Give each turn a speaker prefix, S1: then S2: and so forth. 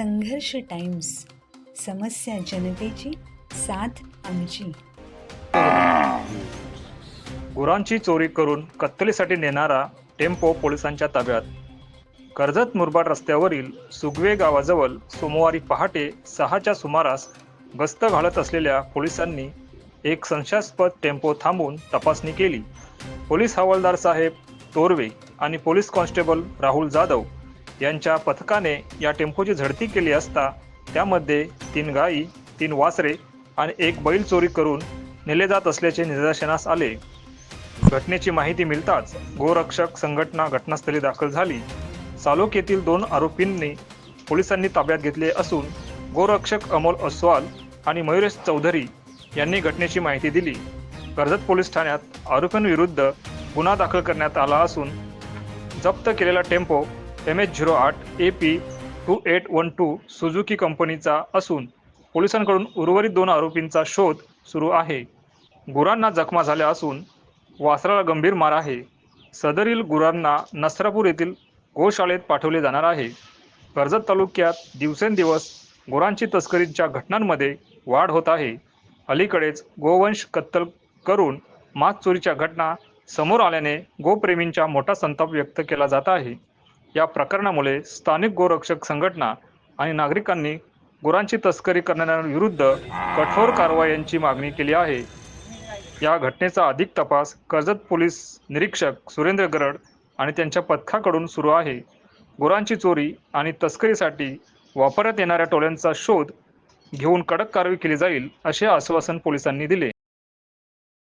S1: संघर्ष टाइम्स समस्या जनतेची साथ आमची.
S2: गुरांची चोरी करून कत्तलीसाठी नेणारा टेम्पो पोलिसांच्या ताब्यात. कर्जत मुरबाड रस्त्यावरील सुगवे गावाजवळ सोमवारी पहाटे सहाच्या सुमारास गस्त घालत असलेल्या पोलिसांनी एक संशयास्पद टेम्पो थांबवून तपासणी केली. पोलीस हवालदार साहेब तोरवे आणि पोलीस कॉन्स्टेबल राहुल जाधव यांच्या पथकाने या टेम्पोची झडती केली असता त्यामध्ये तीन गायी तीन वासरे आणि एक बैल चोरी करून नेले जात असल्याचे निदर्शनास आले. घटनेची माहिती मिळताच गोरक्षक संघटना घटनास्थळी दाखल झाली. सालोक येथील दोन आरोपींनी पोलिसांनी ताब्यात घेतले असून गोरक्षक अमोल अस्वाल आणि मयुरेश चौधरी यांनी घटनेची माहिती दिली. कर्जत पोलीस ठाण्यात आरोपींविरुद्ध गुन्हा दाखल करण्यात आला असून जप्त केलेला टेम्पो एम एच झिरो आठ A P two eight one two Suzuki कंपनीचा असून पोलिसांकडून उर्वरित दोन आरोपींचा शोध सुरू आहे. गुरांना जखमा झाल्या असून वासराला गंभीर मार आहे. सदरील गुरांना नसरापूर येथील गोशाळेत पाठवले जाणार आहे. कर्जत तालुक्यात दिवसेंदिवस गुरांची तस्करीच्या घटनांमध्ये वाढ होत आहे. अलीकडेच गोवंश कत्तल करून मास चोरीच्या घटना समोर आल्याने गोप्रेमींचा मोठा संताप व्यक्त केला जात आहे. या प्रकरणामुळे स्थानिक गोरक्षक संघटना आणि नागरिकांनी गुरांची तस्करी करणाऱ्यांविरुद्ध कठोर कारवायांची मागणी केली आहे. या घटनेचा अधिक तपास कर्जत पोलीस निरीक्षक सुरेंद्र गरड आणि त्यांच्या पथकाकडून सुरू आहे. गुरांची चोरी आणि तस्करीसाठी वापरण्यात येणाऱ्या टोळ्यांचा शोध घेऊन कडक कारवाई केली जाईल असे आश्वासन पोलिसांनी दिले.